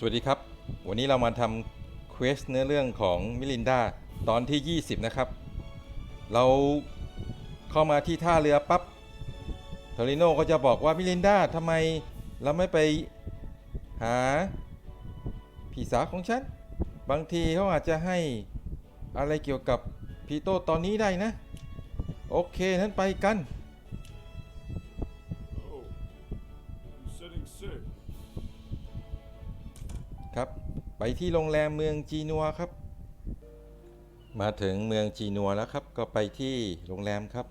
สวัสดีครับ วันนี้เรามาทำเควสเนื้อเรื่องของมิลินดาตอนที่ 20 นะครับ เราเข้ามาที่ท่าเรือปับ๊บโทริโนก็จะบอกว่ามิลินดาทำไมเราไม่ไปหาพี่สาวของฉัน บางทีเขาอาจจะให้อะไรเกี่ยวกับพีโตตอนนี้ได้นะ โอเคนั้นไปกัน ที่โรงแรมเมืองจีนัวครับ มาถึงเมืองจีนัวแล้วครับ ก็ไปที่โรงแรมครับ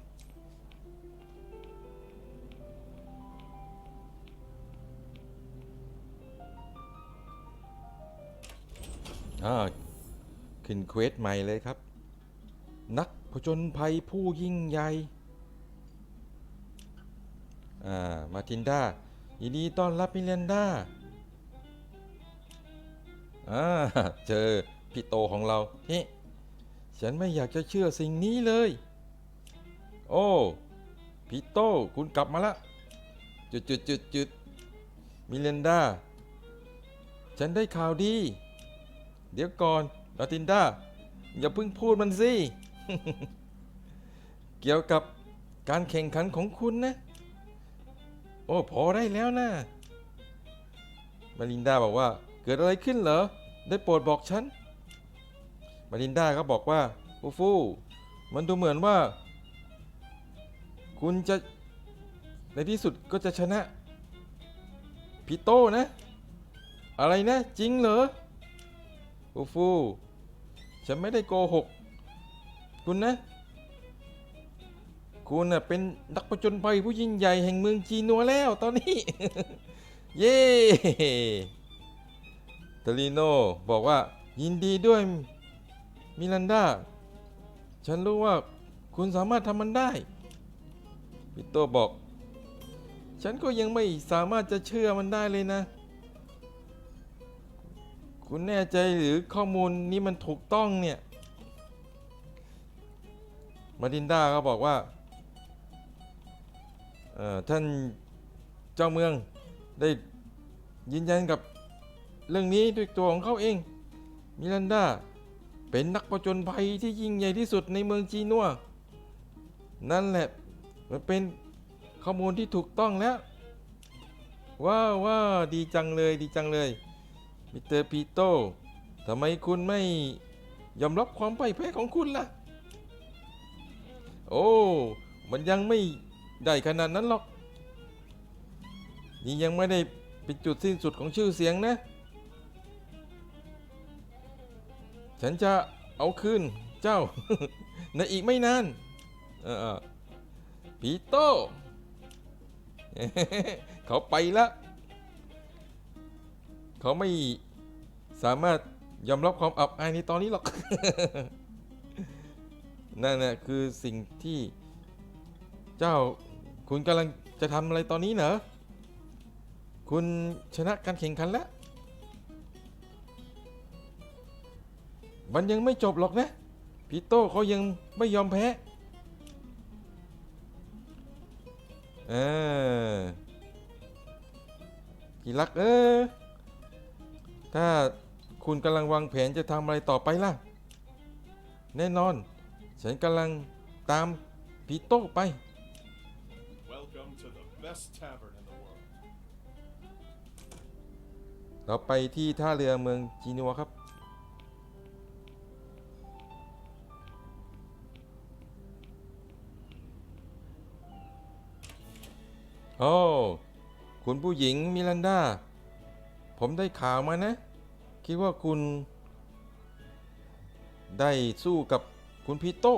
ขึ้นเควสใหม่เลยครับ นักผจญภัยผู้ยิ่งใหญ่อ่ามาทินดายินดีต้อนรับมิเรนดา อ่าเจอพี่โตของเราเฮ้ฉันไม่อยากจะเชื่อสิ่งนี้เลย โอ้พี่โตคุณกลับมาละจุดจุดจุดจุดมิเรนดา ฉันได้ข่าวดี เดี๋ยวก่อนลาตินดา อย่าเพิ่งพูดมันสิ เกี่ยวกับการแข่งขันของคุณนะ โอ้ พอได้แล้วนะมารินดาบอกว่า เกิดอะไรขึ้นเหรอ ได้โปรดบอกฉัน มารินดาก็บอกว่าฟูฟู มันดูเหมือนว่า คุณจะ ในที่สุดก็จะชนะพีโต้นะ อะไรนะ จริงเหรอฟูฟู ฉันไม่ได้โกหก คุณนะ คุณน่ะเป็นนักประจนภัยผู้ยิ่งใหญ่แห่งเมืองจีนัวแล้วตอนนี้ เย้ ตลิโนบอกว่ายินดีด้วยมิลันดา ฉันรู้ว่าคุณสามารถทำมันได้ ปิโตบอก ฉันก็ยังไม่สามารถจะเชื่อมันได้เลยนะ คุณแน่ใจหรือข้อมูลนี้มันถูกต้องเนี่ย มาดินดาก็บอกว่า ท่านเจ้าเมืองได้ยืนยันกับ เรื่องนี้ด้วยตัวของเขาเอง มิรันดา เป็นนักประจนภัยที่ยิ่งใหญ่ที่สุดในเมืองจีนัว นั่นแหละ มันเป็นข้อมูลที่ถูกต้องแล้ว ว้าวว้าดีจังเลยดีจังเลย มิสเตอร์พีโตทำไมคุณไม่ยอมรับความพ่ายแพ้ของคุณล่ะ โอ้ มันยังไม่ได้ขนาดนั้นหรอก นี่ยังไม่ได้เป็นจุดสิ้นสุดของชื่อเสียงนะ ฉันจะเอาคืนเจ้า ในอีกไม่นานเออๆปีโต้เขาไปละ เขาไม่สามารถยอมรับความอับอายในตอนนี้หรอก นั่นแหละคือสิ่งที่เจ้าคุณกำลังจะทำอะไรตอนนี้เหรอ คุณชนะการแข่งขันแล้ว มันยังไม่จบหรอกนะพีโต้เขายังไม่ยอมแพ้เออที่รักเออ ถ้าคุณกำลังวางแผนจะทำอะไรต่อไปล่ะ แน่นอน ฉันกำลังตามพีโต้ไป Welcome to the best tavern in the world. เราไปที่ท่าเรือเมืองจีนัวครับ โอ้คุณผู้หญิงมิลันดา ผมได้ข่าวมานะ คิดว่าคุณ ได้สู้กับคุณพีโต้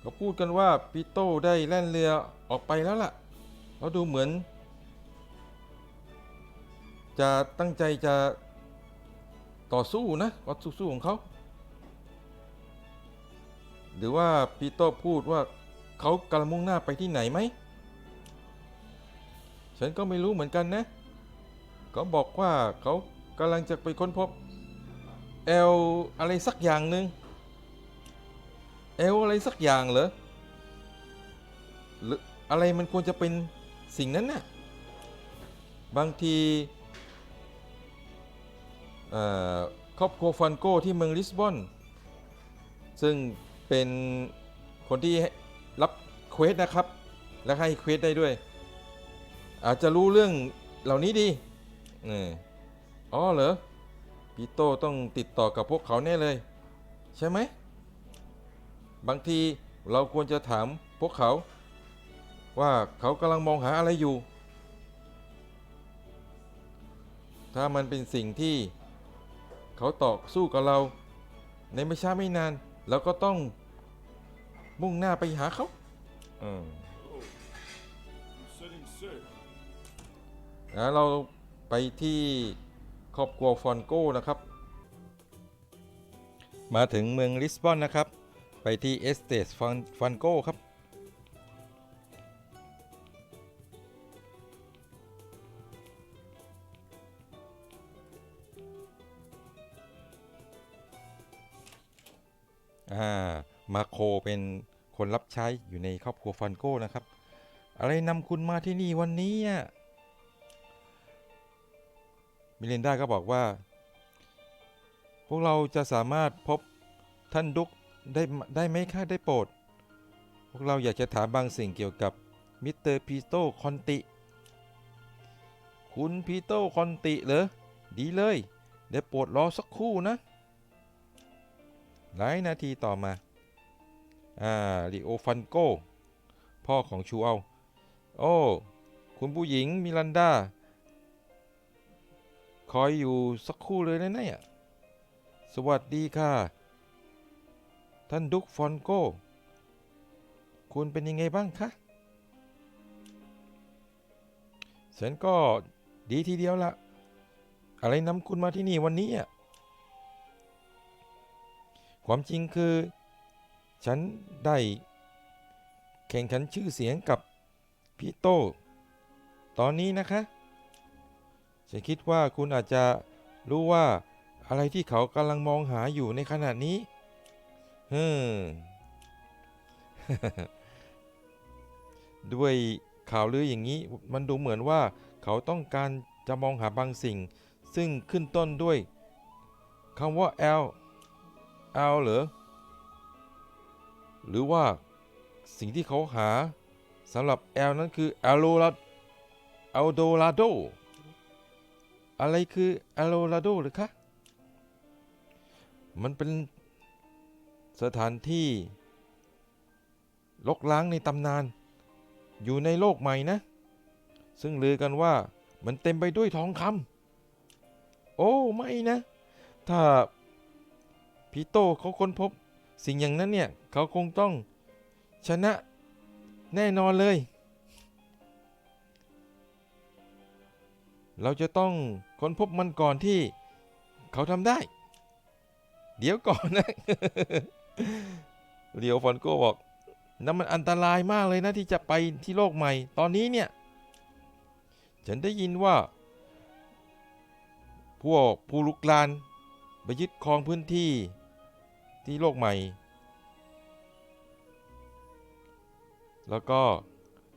เขาพูดกันว่าพีโต้ได้แล่นเรือออกไปแล้วล่ะ แล้วดูเหมือน จะตั้งใจจะต่อสู้นะวัดสู้ๆของเขา หรือว่าปีโต้พูดว่าเขากำลังมุ่งหน้าไปที่ไหนไหม ฉันก็ไม่รู้เหมือนกันนะ เขาบอกว่าเขากำลังจะไปค้นพบเอลอะไรสักอย่างหนึ่งเอลอะไรสักอย่างเหรอหรืออะไรมันควรจะเป็นสิ่งนั้นน่ะบางทีครอบครัวฟันโกที่เมืองลิสบอน ซึ่งเป็นคนที่รับเควสนะครับ และให้เควสได้ด้วย อาจจะรู้เรื่องเหล่านี้ดีเอออ๋อเหรอปีโต้ต้องติดต่อกับพวกเขาแน่เลย ใช่ไหม บางทีเราควรจะถามพวกเขา ว่าเขากำลังมองหาอะไรอยู่ ถ้ามันเป็นสิ่งที่เขาต่อสู้กับเรา ในไม่ช้าไม่นานเราก็ต้องมุ่งหน้าไปหาเขา อืม เราไปที่ครอบครัวฟอนโก้นะครับ มาถึงเมืองลิสบอนนะครับ ไปที่เอสเตสฟอนโก้ครับอ่ามาโคเป็นคนรับใช้อยู่ในครอบครัวฟันโก้นะครับ อะไรนำคุณมาที่นี่วันนี้อะ มิลินดาก็บอกว่า พวกเราจะสามารถพบท่านดุกได้ได้ไหมคะได้โปรด พวกเราอยากจะถามบางสิ่งเกี่ยวกับมิสเตอร์พีโตคอนติ คุณพีโตคอนติเหรอ ดีเลย เดี๋ยวโปรดรอสักครู่นะ หลายนาทีต่อมา อ่าลิโอฟันโก พ่อของชูเอา โอ้ คุณผู้หญิงมิลันดา คอยอยู่สักครู่เลยนะเนี่ยสวัสดีค่ะ ท่านดุกฟอนโก คุณเป็นยังไงบ้างคะฉันก็ดีทีเดียวละอะไรนำคุณมาที่นี่วันนี้อะความจริงคือ ฉันได้แข่งขันชื่อเสียงกับพี่โต ตอนนี้นะคะ ฉันคิดว่าคุณอาจจะรู้ว่าอะไรที่เขากำลังมองหาอยู่ในขณะนี้เฮ้อด้วยข่าวลืออย่างนี้ มันดูเหมือนว่าเขาต้องการจะมองหาบางสิ่ง ซึ่งขึ้นต้นด้วยคำว่า L L เหรอ หรือว่าสิ่งที่เขาหาสำหรับ L นั้นคือ a อะไรคือ a l o r a d o หรือคะ มันเป็นสถานที่ลกล้างในตำนาน อยู่ในโลกใหม่นะ ซึ่งลือกันว่ามันเต็มไปด้วยทองคำโอ้ ไม่นะ ถ้าพีโตเขาค้นพบสิ่งอย่างนั้นเนี่ย เขาคงต้องชนะแน่นอนเลย เราจะต้อง ค้นพบมันก่อนที่เขาทำได้ เดี๋ยวก่อนนะเลียวฟอนโก้บอกนั่นมันอันตรายมากเลยนะที่จะไปที่โลกใหม่ ตอนนี้เนี่ย ฉันได้ยินว่า พวกผู้ลุกลานไปยึดครองพื้นที่ที่โลกใหม่ แล้วก็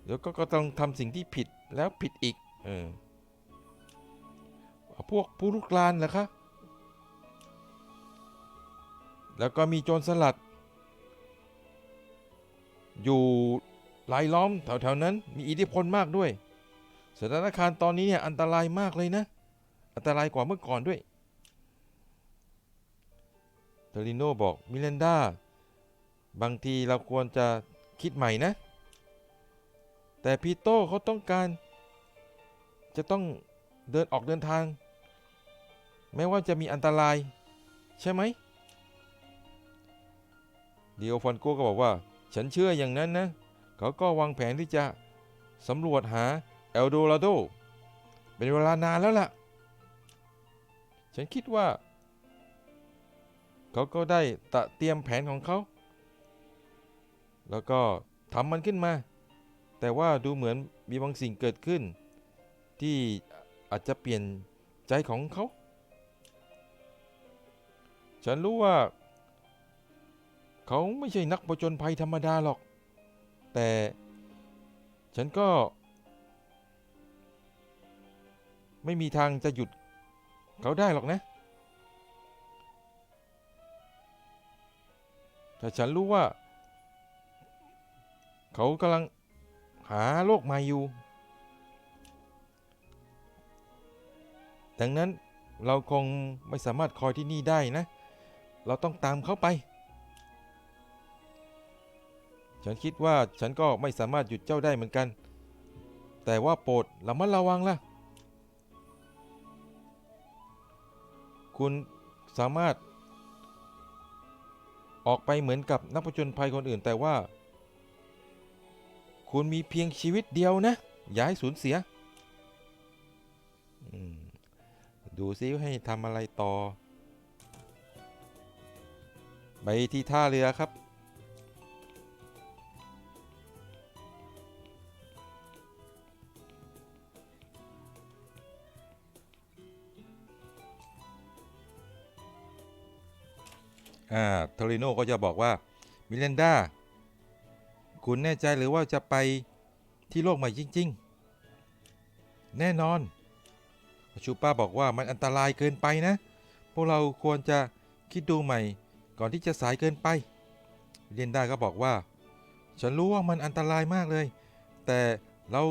เดี๋ยวก็ก็ต้องทำสิ่งที่ผิดแล้วผิดอีก เออ พวกผู้ลุกลานเหรอคะ แล้วก็มีโจรสลัด อยู่รายล้อมแถวๆนั้น มีอิทธิพลมากด้วย สถานการณ์ตอนนี้เนี่ยอันตรายมากเลยนะ อันตรายกว่าเมื่อก่อนด้วยเทอริโนบอกมิเลนดาบางทีเราควรจะคิดใหม่นะ แต่พีโต้เขาต้องการ จะต้องเดินออกเดินทาง แม้ว่าจะมีอันตราย ใช่ไหมเดียวฟอนโกก็บอกว่า ฉันเชื่ออย่างนั้นนะ เขาก็วางแผนที่จะสำรวจหาเอลโดราโดเป็นเวลานานแล้วล่ะ ฉันคิดว่า เขาก็ได้ตะเตรียมแผนของเขา แล้วก็ทำมันขึ้นมา แต่ว่าดูเหมือนมีบางสิ่งเกิดขึ้น ที่อาจจะเปลี่ยนใจของเขา ฉันรู้ว่า เขาไม่ใช่นักประจนภัยธรรมดาหรอก แต่ฉันก็ ไม่มีทางจะหยุดเขาได้หรอกนะ แต่ฉันรู้ว่า เขากำลังหาโลกใหม่อยู่ ดังนั้นเราคงไม่สามารถคอยที่นี่ได้นะ เราต้องตามเขาไป ฉันคิดว่าฉันก็ไม่สามารถหยุดเจ้าได้เหมือนกัน แต่ว่าโปรดระมัดระวังล่ะ คุณสามารถ ออกไปเหมือนกับนักผจญภัยคนอื่นแต่ว่า คุณมีเพียงชีวิตเดียวนะ อย่าให้สูญเสีย ดูซิว่าให้ทำอะไรต่อ ไปที่ท่าเรือครับ อ่าโทริโน่ก็จะบอกว่า มิเลนดา คุณแน่ใจหรือว่าจะไปที่โลกใหม่จริง ๆ แน่นอน ชูป้าบอกว่ามันอันตรายเกินไปนะ พวกเราควรจะคิดดูใหม่ ก่อนที่จะสายเกินไปมิเลนดาก็บอกว่า ฉันรู้ว่ามันอันตรายมากเลย แต่เรา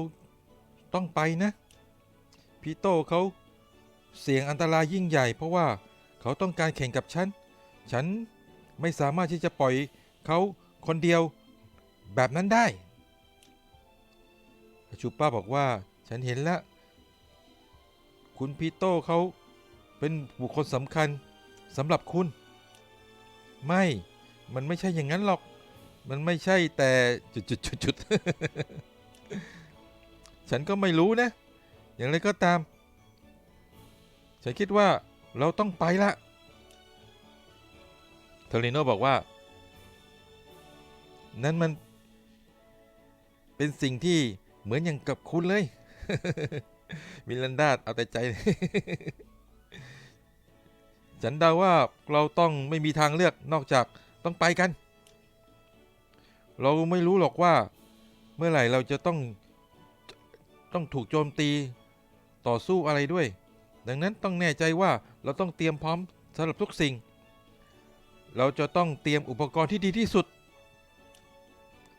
ต้องไปนะพีโต้เขาเสี่ยงอันตรายยิ่งใหญ่ เพราะว่าเขาต้องการแข่งกับฉัน ฉันไม่สามารถที่จะปล่อยเขาคนเดียวแบบนั้นได้ชูป้าบอกว่าฉันเห็นแล้ว คุณพีโต้เขาเป็นบุคคลสำคัญสำหรับคุณ ไม่ มันไม่ใช่อย่างนั้นหรอก มันไม่ใช่แต่จุดจุดจุดุดฉันก็ไม่รู้นะ อย่างไรก็ตาม ฉันคิดว่าเราต้องไปละเทอริโนบอกว่า นั่นมัน เป็นสิ่งที่เหมือนอย่างกับคุณเลย มิลันดาเอาแต่ใจ ฉันเดาว่าเราต้องไม่มีทางเลือกนอกจากต้องไปกัน เราไม่รู้หรอกว่า เมื่อไหร่เราจะต้องต้องถูกโจมตีต่อสู้อะไรด้วย ดังนั้นต้องแน่ใจว่าเราต้องเตรียมพร้อมสำหรับทุกสิ่ง เราจะต้องเตรียมอุปกรณ์ที่ดีที่สุด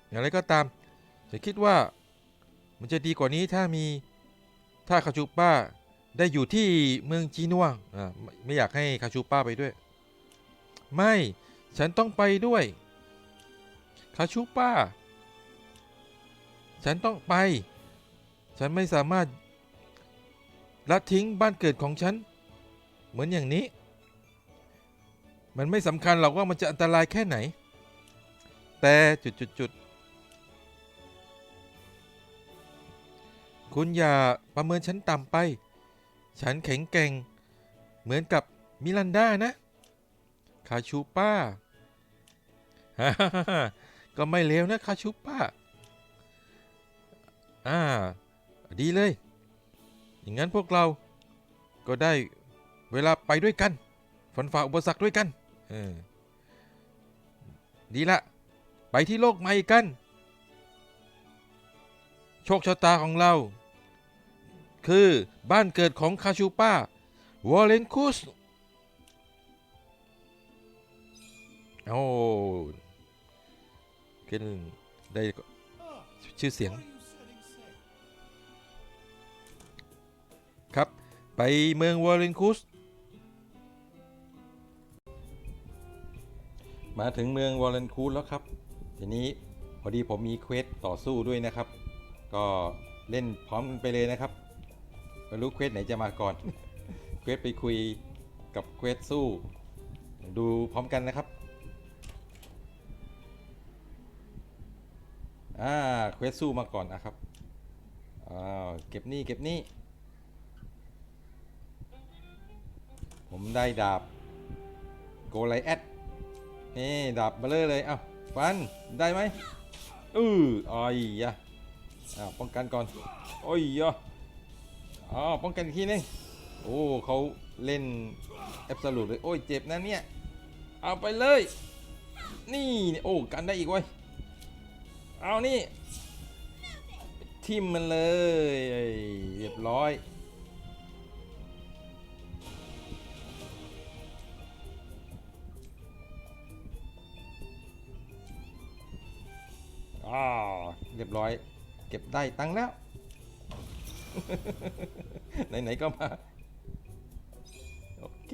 อย่างไรก็ตามฉันคิดว่ามันจะดีกว่านี้ถ้ามีถ้าคาชูป้า ได้อยู่ที่เมืองจีนัวอ่าไม่อยากให้คาชูป้าไปด้วย ไม่ฉันต้องไปด้วยคาชูป้า ฉันต้องไป ฉันไม่สามารถละทิ้งบ้านเกิดของฉัน เหมือนอย่างนี้ มันไม่สำคัญหรอกว่ามันจะอันตรายแค่ไหน แต่จุดจุดจุดคุณอย่าประเมินฉันต่ำไป ฉันแข็งแกร่ง เหมือนกับมิลันดานะ คาชูป้าฮ่าฮ่าฮ่าก็ไม่เลวนะ คาชูป้า อ่า ดีเลย อย่างนั้นพวกเราก็ได้เวลาไปด้วยกันฝันฝ่าอุปสรรคด้วยกัน เออ ดีละ ไปที่โลกใหม่กัน โชคชะตาของเรา คือบ้านเกิดของคาชูป้าวอลเลนคุสโอ้ขึ้นได้ชื่อเสียง ครับ ไปเมืองวอลเลนคุส มาถึงเมืองวอลเลนคูสแล้วครับ ทีนี้พอดีผมมีเควสต่อสู้ด้วยนะครับ ก็เล่นพร้อมกันไปเลยนะครับ ไม่รู้เควสไหนจะมาก่อน เควสไปคุยกับเควสสู้ ดูพร้อมกันนะครับ อ่า เควสสู้มาก่อนนะครับ อ้าว เก็บนี่เก็บนี่ ผมได้ดาบ โกไลแอดนี่ดาบเบลเลอร์เลยเอ้าฟัน ได้ไหมอืออ้อยยะอ้าวป้องกันก่อนอ้อยยะ อ๋อป้องกันอีกทีนึงโอ้เขาเล่นแอบสูตเลยโอ้ยเจ็บนะเนี่ย เอาไปเลย นี่โอ้กันได้อีกเว้ยเอานี่ ทิมมันเลย เรียบร้อยอ๋อเรียบร้อย เก็บได้ตังค์แล้ว ไหนๆก็มา โอเค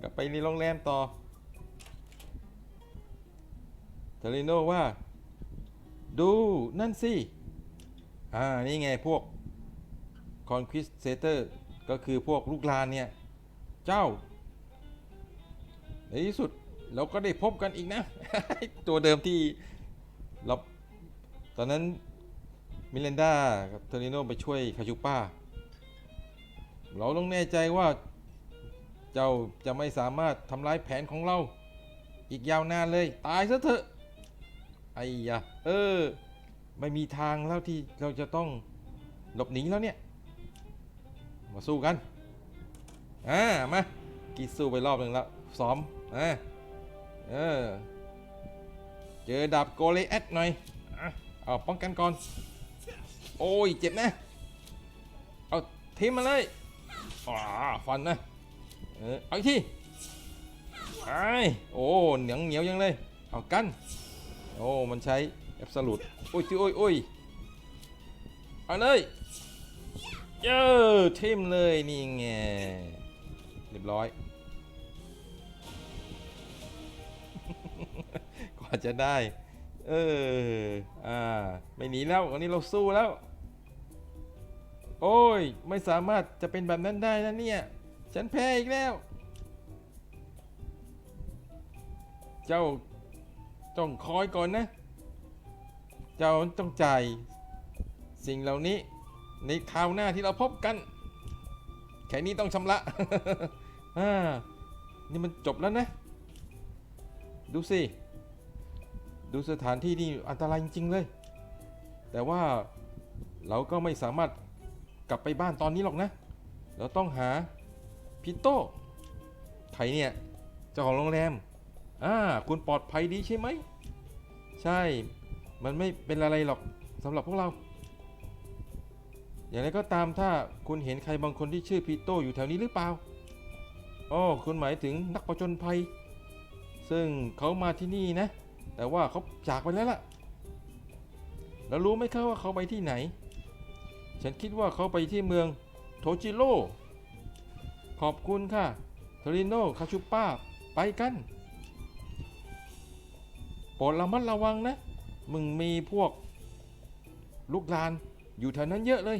กลับไปในโรงแรมต่อเทเรโนว่า ดูนั่นสิ อ่า นี่ไงพวก Conquistator ก็คือพวกลูกลานเนี่ย เจ้า ในที่สุดเราก็ได้พบกันอีกนะ ตัวเดิมที่เราตอนนั้น มิเลนดากับเทอริโนไปช่วยคาชูป้า เราต้องแน่ใจว่าเจ้าจะไม่สามารถทำลายแผนของเรา อีกยาวนานเลย ตายซะเถอะ ไอ้ยะเออ ไม่มีทางแล้วที่เราจะต้องหลบหนีแล้วเนี่ย มาสู้กัน อ่า มา กีสู้ไปรอบหนึ่งแล้ว ซ้อมอ่าเออ เจอดาบโกเลแอดหน่อยอะเอาป้องกันก่อน โอ้ยเจ็บนะเอาทิมมาเลยอ่าฟันนะเออเอาอีกทีไอ้โอ้เหนียวเหนียวยังเลยเอากันโอ้มันใช้แอบสูตโอ้ยโอ้ยโอ้ยเอาเลยเยอทิมเลยนี่ไงเรียบร้อยกว่าจะได้ เออ อ่า ไม่หนีแล้ว วันนี้เราสู้แล้ว โอ้ย ไม่สามารถจะเป็นแบบนั้นได้นะเนี่ย ฉันแพ้อีกแล้ว เจ้าต้องคอยก่อนนะ เจ้าต้องจ่ายสิ่งเหล่านี้ ในคราวหน้าที่เราพบกัน แค่นี้ต้องชำระอ่านี่มันจบแล้วนะ ดูสิ ดูสถานที่นี่อันตรายจริง ๆ เลย แต่ว่าเราก็ไม่สามารถกลับไปบ้านตอนนี้หรอกนะ เราต้องหาพิโต้ใครเนี่ยเจ้าของโรงแรมอ่าคุณปลอดภัยดีใช่ไหม ใช่ มันไม่เป็นอะไรหรอกสำหรับพวกเรา อย่างไรก็ตามถ้าคุณเห็นใครบางคนที่ชื่อพีโต้อยู่แถวนี้หรือเปล่าอ๋อคุณหมายถึงนักประจนภัย ซึ่งเขามาที่นี่นะ แต่ว่าเขาจากไปแล้วล่ะ แล้วรู้ไหมครับว่าเขาไปที่ไหน ฉันคิดว่าเขาไปที่เมืองโทจิโร่ ขอบคุณค่ะเทริโนคาชูป้า ไปกัน โปรดระมัดระวังนะ มึงมีพวก ลูกลานอยู่แถวนั้นเยอะเลย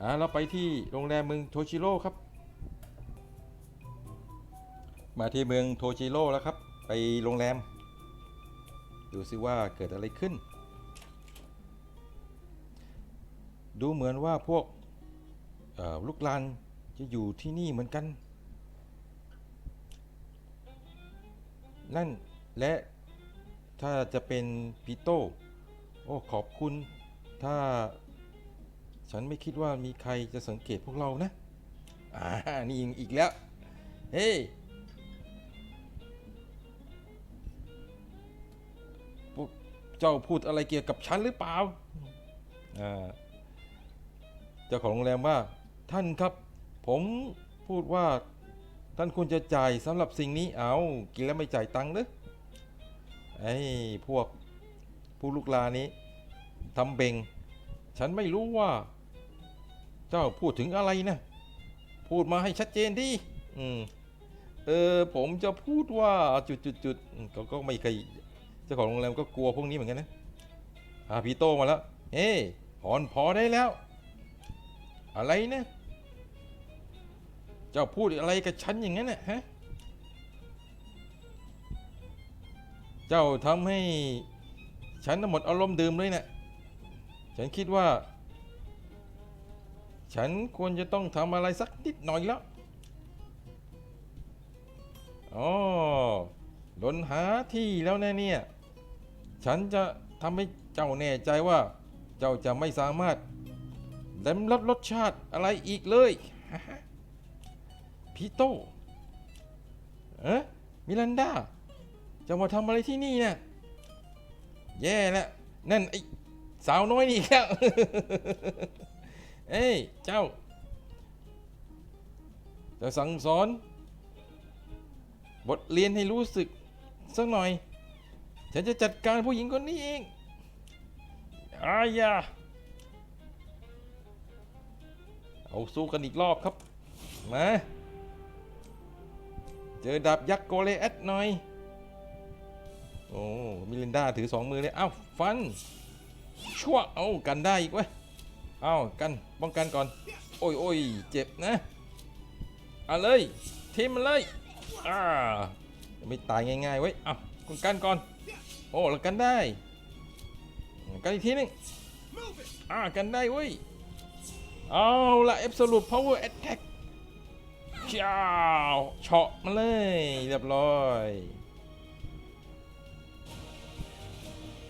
อ่า เราไปที่โรงแรมเมืองโทชิโร่ครับ มาที่เมืองโทชิโร่แล้วครับ ไปโรงแรม ดูซิว่าเกิดอะไรขึ้น ดูเหมือนว่าพวกลูกลานจะอยู่ที่นี่เหมือนกัน นั่นและถ้าจะเป็นปีโต้โอ้ขอบคุณ ถ้าฉันไม่คิดว่ามีใครจะสังเกตพวกเรานะ อ่า นี่อีกแล้ว เฮ้ย เจ้าพูดอะไรเกี่ยวกับฉันหรือเปล่าเจ้าของโรงแรมว่าท่านครับ ผมพูดว่าท่านควรจะจ่ายสำหรับสิ่งนี้เอากินแล้วไม่จ่ายตังค์หรือไอ้พวกผู้ลูกลานี้ทำเบง ฉันไม่รู้ว่า เจ้าพูดถึงอะไรนะ พูดมาให้ชัดเจนดิอืมเออผมจะพูดว่าจุดจุดจุดเขาก็ไม่เคย เจ้าของโรงแรมก็กลัวพวกนี้เหมือนกันนะอาพีโตมาแล้วเฮ้ผ่อนพอได้แล้ว อะไรนะเจ้าพูดอะไรกับฉันอย่างนั้นน่ะฮะเจ้าทำให้ฉันน่ะหมดอารมณ์ดื่มเลยนะ่ะฉันคิดว่า ฉันควรจะต้องทำอะไรสักนิดหน่อยแล้วอ๋อโดนหาที่แล้วนะเนี่ย ฉันจะทำให้เจ้าแน่ใจว่า เจ้าจะไม่สามารถเล้มรสรสชาติอะไรอีกเลยพี่โตเอ๊ะมิลันดาจะมาทำอะไรที่นี่เนี่ยแย่แล้วนั่นไอ้สาวน้อยนี่อีกแล้วเอ้ยเจ้า จะสั่งสอน บทเรียนให้รู้สึกสักหน่อย ฉันจะจัดการผู้หญิงคนนี้เองอายาเอาสู้กันอีกรอบครับ มา เจอดาบยักษ์โกเลแอดหน่อย โอ้ มิลินดาถือสองมือเลย เอ้า ฟัน ชั่ว เอากันได้อีกเว้ย เอากัน ป้องกันก่อน โอ้ยโอ้ยเจ็บนะเอาเลย ทีมมันเลย อ่า ไม่ตายง่ายๆเว้ยเอาคุณกันก่อน โอ้เรากันได้ กันอีกทีนึงอ่ากันได้เว้ย เอาละ Absolute Power Attack จ้าวเฉาะมาเลยเรียบร้อย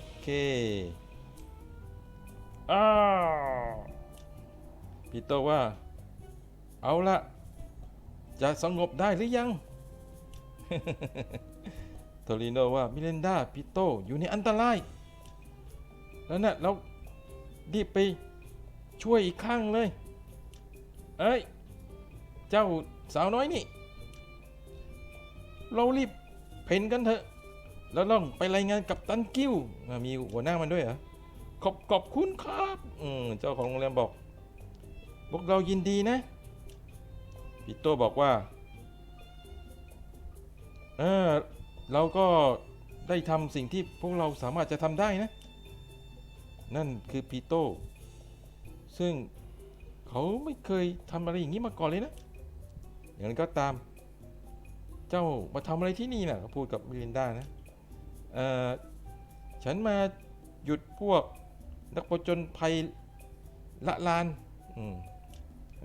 โอเคอ้าวพี่โตว่า เอาละจะสงบได้หรือยัง โทริโนว่ามิเรนดาปิโตอยู่ในอันตราย แล้วนะ่ะเรารีบไปช่วยอีกข้างเลย เอ้ย เจ้าสาวน้อยนี่ เรารีบเพ่นกันเถอะ แล้วต้องไปรายงานกับตันกิ้ว มีหัวหน้ามันด้วยเหรอ ขอบขอบคุณครับ อืมเจ้าของโรงแรมบอก พวกเรายินดีนะ ปิโตบอกว่า เออ เราก็ได้ทำสิ่งที่พวกเราสามารถจะทำได้นะ นั่นคือปีโต้ซึ่งเขาไม่เคยทำอะไรอย่างนี้มาก่อนเลยนะอย่างนั้นก็ตาม เจ้ามาทำอะไรที่นี่นะเขาพูดกับมิลินดานะเออฉันมาหยุดพวกนักผจญภัยละลาน อืม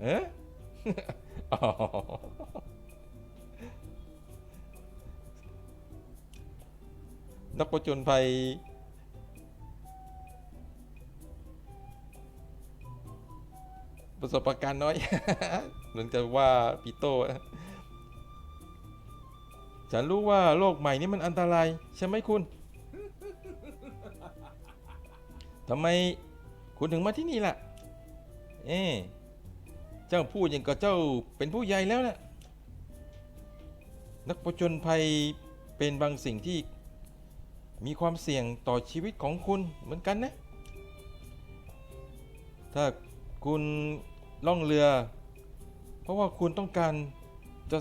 เอ๊ะ นักผจญภัยประสบการณ์น้อยเหมือนจะว่าปีโต้ฉันรู้ว่าโลกใหม่นี้มันอันตราย ใช่ไหมคุณทำไมคุณถึงมาที่นี่ล่ะ เอ๊เจ้าพูดอย่างกับเจ้าเป็นผู้ใหญ่แล้วนะนักผจญภัยเป็นบางสิ่งที่ มีความเสี่ยงต่อชีวิตของคุณเหมือนกันนะ ถ้าคุณล่องเรือ เพราะว่าคุณต้องการจะ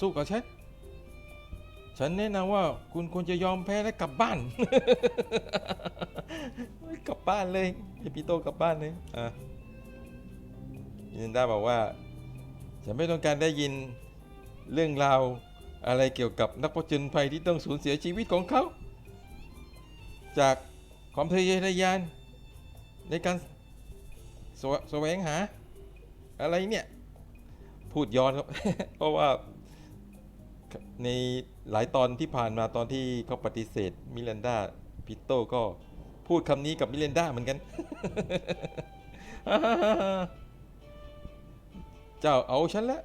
สู้กับฉัน ฉันแนะนำว่าคุณควรจะยอมแพ้และกลับบ้าน กลับบ้านเลยอพี่โตกลับบ้านเลยอะยินด้าบอกว่า ฉันไม่ต้องการได้ยินเรื่องราวอะไรเกี่ยวกับนักผจญภัยที่ต้องสูญเสียชีวิตของเขา จากความทะเยอทะยานในการแสวแสวงหา อะไรเนี่ย พูดย้อนครับ เพราะว่าในหลายตอนที่ผ่านมาตอนที่เขาปฏิเสธมิลันดาพิโต้ก็พูดคำนี้กับมิลันดาเหมือนกัน เจ้าเอาฉันละ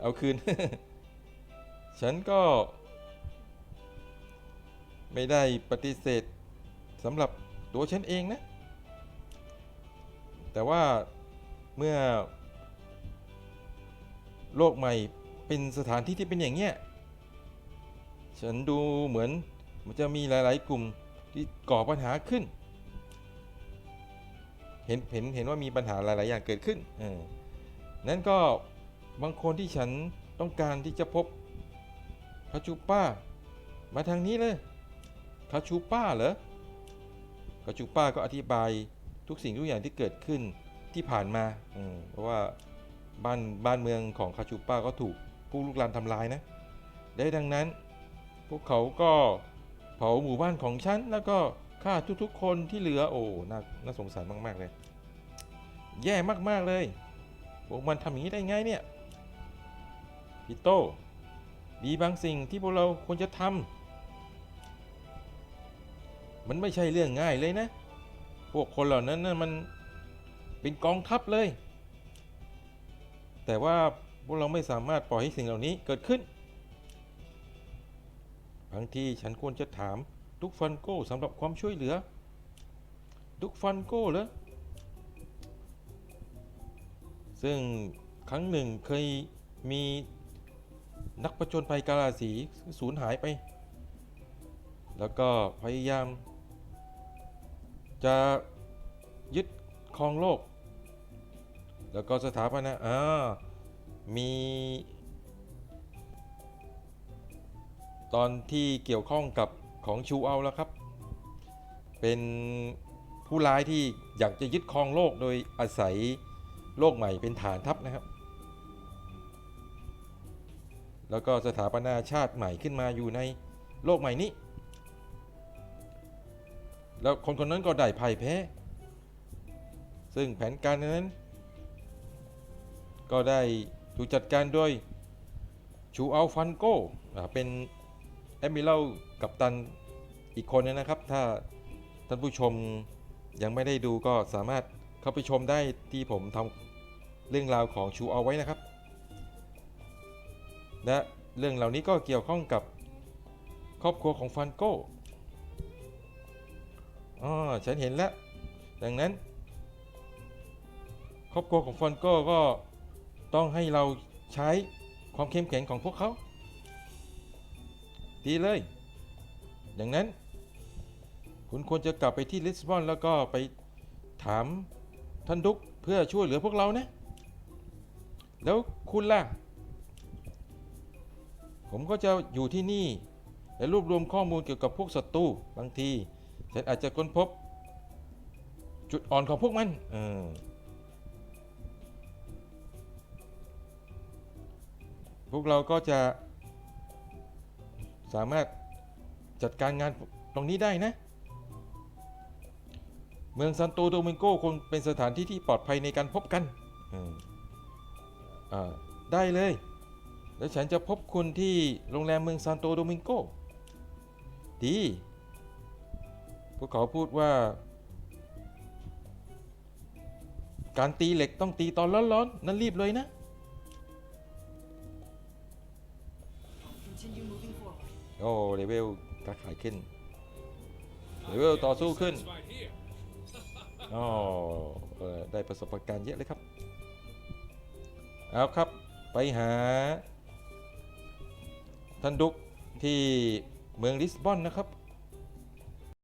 เอาคืน ฉันก็ ไม่ได้ปฏิเสธสำหรับตัวฉันเองนะ แต่ว่าเมื่อ โลกใหม่เป็นสถานที่ที่เป็นอย่างเงี้ย ฉันดูเหมือนมันจะมีหลายๆ กลุ่มที่ก่อปัญหาขึ้น เห็นเห็นเห็นว่ามีปัญหาหลาย ๆ อย่างเกิดขึ้นเออนั้นก็บางคนที่ฉันต้องการที่จะพบคาชูป้า มาทางนี้เลย คาชูป้าเหรอคาชูป้าก็อธิบายทุกสิ่งทุกอย่างที่เกิดขึ้นที่ผ่านมาอืมเพราะว่าบ้านบ้านเมืองของคาชูป้าก็ถูกผู้ลุกลามทำลายนะ ได้ดังนั้น พวกเขาก็เผาหมู่บ้านของฉัน แล้วก็ฆ่าทุกๆ คนที่เหลือ โอ้น่าน่าสงสารมากๆเลย แย่มากๆเลยพวกมันทำอย่างนี้ได้ไงเนี่ย พี่โตมีบางสิ่งที่พวกเราควรจะทำ มันไม่ใช่เรื่องง่ายเลยนะ พวกคนเหล่านั้นนะมันเป็นกองทัพเลย แต่ว่าพวกเราไม่สามารถปล่อยให้สิ่งเหล่านี้เกิดขึ้น บางทีฉันควรจะถามดุกฟันโก้สำหรับความช่วยเหลือดุกฟันโก้เหรอซึ่งครั้งหนึ่งเคยมีนักประจนภัยกาลาสีสูญหายไป แล้วก็พยายาม จะยึดครองโลก แล้วก็สถาปนาอ่ามีตอนที่เกี่ยวข้องกับของชูเอาแล้วครับ เป็นผู้ร้ายที่อยากจะยึดครองโลกโดยอาศัยโลกใหม่เป็นฐานทัพนะครับ แล้วก็สถาปนาชาติใหม่ขึ้นมาอยู่ในโลกใหม่นี้ แล้วคนคนนั้นก็ได้พ่ายแพ้ ซึ่งแผนการนั้น ก็ได้ถูกจัดการโดยชูอัลฟันโกเป็นแอดมิรัลกัปตันอีกคนนึงนะครับ ถ้าท่านผู้ชมยังไม่ได้ดูก็สามารถเข้าไปชมได้ที่ผมทำเรื่องราวของชูเอาไว้นะครับ และเรื่องเหล่านี้ก็เกี่ยวข้องกับครอบครัวของฟันโก้ อ๋อฉันเห็นแล้ว ดังนั้น ครอบครัวของฟันโก้ก็ต้องให้เราใช้ความเข้มแข็งของพวกเขา ดีเลย ดังนั้น คุณควรจะกลับไปที่ลิสบอนแล้วก็ไปถามท่านดุกเพื่อช่วยเหลือพวกเรานะ แล้วคุณล่ะ ผมก็จะอยู่ที่นี่และรวบรวมข้อมูลเกี่ยวกับพวกศัตรูบางที ฉันอาจจะค้นพบ จุดอ่อนของพวกมันเออพวกเราก็จะสามารถจัดการงานตรงนี้ได้นะ เมืองซานโตโดมิงโกคงเป็นสถานที่ที่ปลอดภัยในการพบกันได้เลย แล้วฉันจะพบคุณที่โรงแรมเมืองซานโตโดมิงโก ดี พวกเขาพูดว่า การตีเหล็กต้องตีตอนร้อนๆ นั่นรีบเลยนะ Continue moving forward. โอ้เลเวลกระขายขึ้น เลเวลต่อสู้ขึ้น Satisfied here. อ๋อเออได้ประสบการณ์เยอะเลยครับ เอาครับไปหา ท่านดุกที่เมืองลิสบอนนะครับ